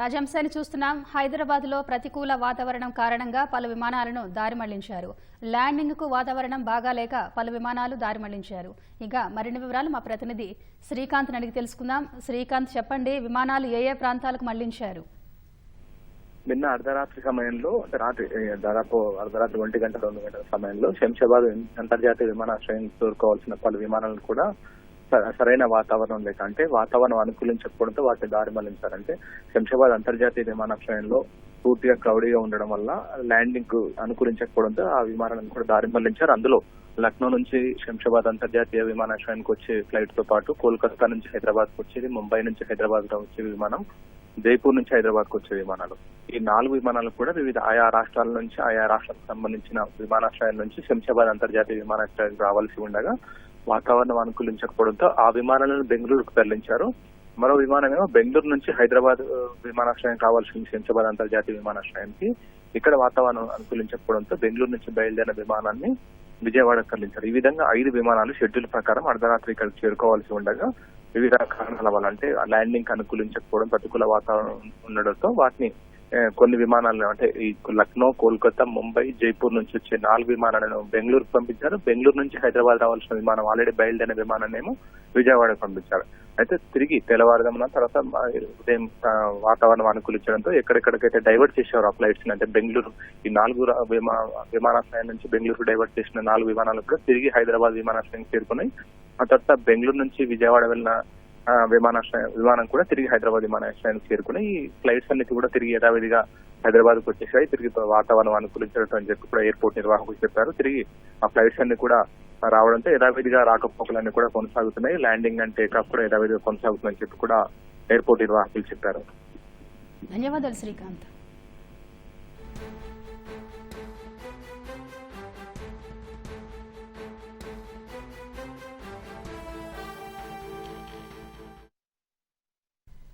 తాజాంశాన్ని చూస్తున్నాం. హైదరాబాద్లో ప్రతికూల వాతావరణం కారణంగా పలు విమానాలను దారి మళ్ళించారు ల్యాండింగ్కు వాతావరణం బాగాలేక పలు విమానాలు దారి మళ్ళించారు ఇక మరిన్ని వివరాలు మా ప్రతినిధి శ్రీకాంత్ అడిగి తెలుసుకుందాం. శ్రీకాంత్ చెప్పండి విమానాలు ఏ ఏ ప్రాంతాలకు మళ్ళించారు? నిన్న అర్ధరాత్రి సమయంలో రాత్రి దాదాపు అర్ధరాత్రి ఒంటి గంట రెండు గంటల సమయంలో శంషాబాద్ అంతర్జాతీయ విమానాశ్రయం కోరుకోవాల్సిన పలు విమానాలను కూడా సరైన వాతావరణం లేక అంటే వాతావరణం అనుకూలించకపోవడంతో వాటిని దారి మళ్ళించారంటే శంషాబాద్ అంతర్జాతీయ విమానాశ్రయంలో పూర్తిగా క్రౌడీగా ఉండడం వల్ల ల్యాండింగ్కు అనుకూలించకపోవడంతో ఆ విమానాన్ని కూడా దారి మళ్ళించారు. అందులో లక్నో నుంచి శంషాబాద్ అంతర్జాతీయ విమానాశ్రయానికి వచ్చే ఫ్లైట్తో పాటు కోల్కతా నుంచి హైదరాబాద్కు వచ్చేది ముంబై నుంచి హైదరాబాద్కు వచ్చే విమానం జైపూర్ నుంచి హైదరాబాద్కు వచ్చే విమానాలు. ఈ నాలుగు విమానాలు కూడా వివిధ ఆయా రాష్ట్రాల నుంచి ఆయా రాష్ట్రాలకు సంబంధించిన విమానాశ్రయాల నుంచి శంషాబాద్ అంతర్జాతీయ విమానాశ్రయానికి రావాల్సి ఉండగా వాతావరణం అనుకూలించకపోవడంతో ఆ విమానాలను బెంగళూరుకు తరలించారు. మరో విమానమేమో బెంగళూరు నుంచి హైదరాబాద్ విమానాశ్రయం కావాల్సి శంషాబాద్ అంతర్జాతీయ విమానాశ్రయానికి. ఇక్కడ వాతావరణం అనుకూలించకపోవడంతో బెంగళూరు నుంచి బయలుదేరిన విమానాన్ని విజయవాడకు తరలించారు. ఈ విధంగా ఐదు విమానాలు షెడ్యూల్ ప్రకారం అర్ధరాత్రి ఇక్కడ చేరుకోవాల్సి ఉండగా వివిధ కారణాల వల్ల అంటే ల్యాండింగ్ అనుకూలించకపోవడం ప్రతికూల వాతావరణం ఉండడంతో వాటిని కొన్ని విమానాలను అంటే ఈ లక్నో కోల్కతా ముంబై జైపూర్ నుంచి వచ్చే నాలుగు విమానాలను బెంగళూరుకు పంపించారు. బెంగళూరు నుంచి హైదరాబాద్ రావాల్సిన విమానం ఆల్రెడీ బయలుదేరిన విమానాన్నేమో విజయవాడకు పంపించారు. అయితే తిరిగి తెల్లవారుదామున తర్వాత ఉదయం వాతావరణం అనుకూలించడంతో ఎక్కడెక్కడికైతే డైవర్ట్ చేశారు ఆ ఫ్లైట్స్ అంటే బెంగళూరు ఈ నాలుగు విమా విమానాశ్రయం నుంచి బెంగళూరు డైవర్ట్ చేసిన నాలుగు విమానాలు కూడా తిరిగి హైదరాబాద్ విమానాశ్రయం చేరుకున్నాయి. ఆ తర్వాత బెంగళూరు నుంచి విజయవాడ వెళ్ళిన విమానాశ్రయం విమానం కూడా తిరిగి హైదరాబాద్ విమానాశ్రయానికి చేరుకుని ఈ ఫ్లైట్స్ అన్నిటి కూడా తిరిగి యథావిధిగా హైదరాబాద్కు వచ్చేసాయి. తిరిగి వాతావరణం అనుకూలించడం అని చెప్పి కూడా ఎయిర్పోర్ట్ నిర్వాహకులు చెప్పారు. తిరిగి ఆ ఫ్లైట్స్ అన్ని కూడా రావడంతో యథావిధిగా రాకపోకలన్నీ కూడా కొనసాగుతున్నాయి. ల్యాండింగ్ అండ్ టేకాఫ్ కూడా యథావిధిగా కొనసాగుతుందని చెప్పి కూడా ఎయిర్పోర్ట్ నిర్వాహకులు చెప్పారు. ధన్యవాదాలు శ్రీకాంత్.